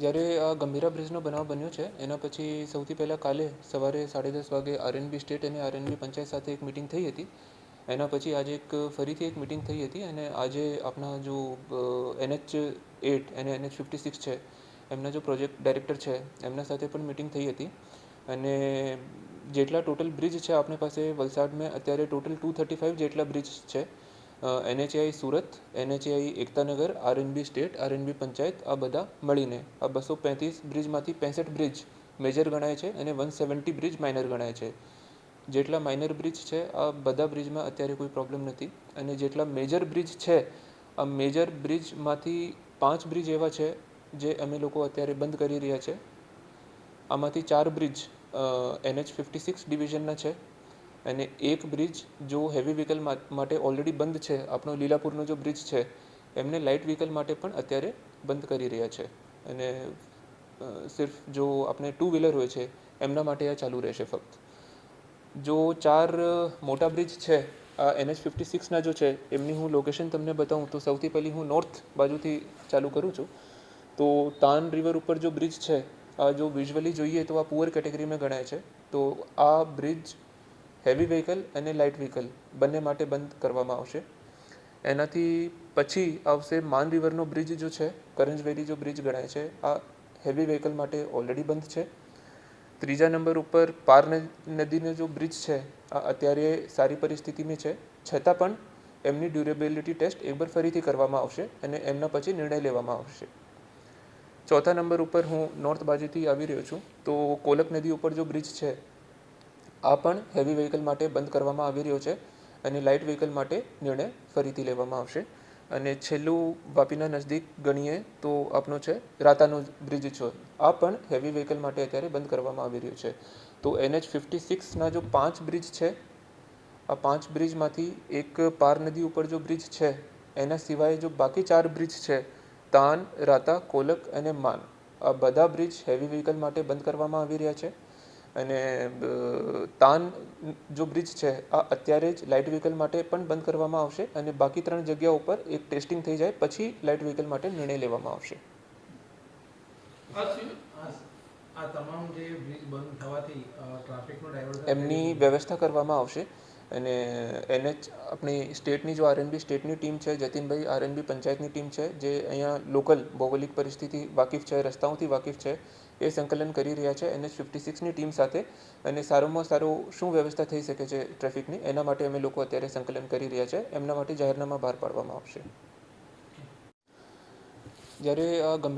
જ્યારે આ ગંભીરા બ્રિજનો બનાવ બન્યો છે, એના પછી સૌથી પહેલાં કાલે સવારે સાડા દસ વાગે આરએનબી સ્ટેટ અને આરએનબી પંચાયત સાથે એક મિટિંગ થઈ હતી. એના પછી આજે એક ફરીથી એક મિટિંગ થઈ હતી અને આજે આપણા જો એનએચ એટ અને એનએચ ફિફ્ટી સિક્સ છે, એમના જો પ્રોજેક્ટ ડાયરેક્ટર છે, એમના સાથે પણ મિટિંગ થઈ હતી. અને જેટલા ટોટલ બ્રિજ છે આપણી પાસે વલસાડમાં, અત્યારે ટોટલ ટુ થર્ટી ફાઇવ જેટલા બ્રિજ છે. N H I Surat N H I Ektanagar R N B state R N B panchayat, આ બધા મળીને, આ બસો પેંત્રીસ બ્રિજમાંથી પેંસઠ બ્રિજ મેજર ગણાય છે અને વન સેવન્ટી બ્રિજ માઇનર ગણાય છે. જેટલા માઇનર બ્રિજ છે, આ બધા બ્રિજમાં અત્યારે કોઈ પ્રોબ્લેમ નથી. અને જેટલા મેજર બ્રિજ છે, આ મેજર બ્રિજમાંથી પાંચ બ્રિજ એવા છે, જે અમે લોકો અત્યારે બંધ કરી રહ્યા છે. આમાંથી ચાર બ્રિજ એનએચ ફિફ્ટી સિક્સ ડિવિઝનના છે. અને એક બ્રિજ જો હેવી વ્હીકલ માટે ઓલરેડી બંધ છે, આપણો લીલાપુરનો જો બ્રિજ છે, એમને લાઇટ વ્હીકલ માટે પણ અત્યારે બંધ કરી રહ્યા છે. અને સિર્ફ જો આપણે ટુ વ્હીલર હોય છે, એમના માટે આ ચાલુ રહેશે ફક્ત. જો ચાર મોટા બ્રિજ છે, આ એનએચ ફિફ્ટી સિક્સના જો છે, એમની હું લોકેશન તમને બતાવું તો સૌથી પહેલી હું નોર્થ બાજુથી ચાલુ કરું છું. તો તાન રિવર ઉપર જો બ્રિજ છે, આ જો વિઝ્યુઅલી જોઈએ તો આ પુઅર કેટેગરીમાં ગણાય છે. તો આ બ્રિજ હેવી વ્હીકલ અને લાઇટ વ્હીકલ બંને માટે બંધ કરવામાં આવશે. એનાથી પછી આવશે માન રિવરનો બ્રિજ જો છે કરંજવેલી જો બ્રિજ ગણાય છે, આ હેવી વ્હીકલ માટે ઓલરેડી બંધ છે. ત્રીજા નંબર ઉપર પાર નદીનો જો બ્રિજ છે, આ અત્યારે સારી પરિસ્થિતિમાં છે. છતાં પણ એમની ડ્યુરેબિલિટી ટેસ્ટ એકવાર ફરીથી કરવામાં આવશે અને એમના પછી નિર્ણય લેવામાં આવશે. ચોથા નંબર ઉપર હું નોર્થ બાજુથી આવી રહ્યો છું. તો કોલક નદી ઉપર જો બ્રિજ છે આ પણ હેવી વ્હીકલ માટે બંધ કરવામાં આવી રહ્યો છે અને લાઇટ વ્હીકલ માટે નિર્ણય ફરીથી લેવામાં આવશે. અને છેલ્લું વાપીના નજદીક ગણીએ તો આપનો છે રાતાનો બ્રિજ છે. આ પણ હેવી વ્હીકલ માટે અત્યારે બંધ કરવામાં આવી રહ્યો છે. તો એનએચ ફિફ્ટી સિક્સના જો પાંચ બ્રિજ છે, આ પાંચ બ્રિજમાંથી એક પાર નદી ઉપર જો બ્રિજ છે, એના સિવાય જો બાકી ચાર બ્રિજ છે, તાન, રાતા, કોલક અને માન, આ બધા બ્રિજ હેવી વ્હીકલ માટે બંધ કરવામાં આવી રહ્યા છે. અને તાન જો બ્રિજ છે આ અત્યારે જ લાઇટ વ્હીકલ માટે પણ બંધ કરવામાં આવશે અને બાકી ત્રણ જગ્યા ઉપર એક ટેસ્ટિંગ થઈ જાય પછી લાઇટ વ્હીકલ માટે નિર્ણય લેવામાં આવશે. આ તમામ જે બ્રિજ બંધ થવાથી ટ્રાફિકનો એમની વ્યવસ્થા કરવામાં આવશે. અને એનએચ આપણી સ્ટેટની જો આરએનબી સ્ટેટની ટીમ છે, જતીનભાઈ આરએનબી પંચાયતની ટીમ છે, જે અહીંયા લોકલ ભૌગોલિક પરિસ્થિતિ વાકેફ છે, રસ્તાઓથી વાકેફ છે, એ સંકલન કરી રહ્યા છે એનએચ ફિફ્ટી સિક્સની ટીમ સાથે અને સારામાં સારું શું વ્યવસ્થા થઈ શકે છે ટ્રાફિકની, એના માટે અમે લોકો અત્યારે સંકલન કરી રહ્યા છે, એમના માટે જાહેરનામા બહાર પાડવામાં આવશે. જ્યારે આ ગંભીર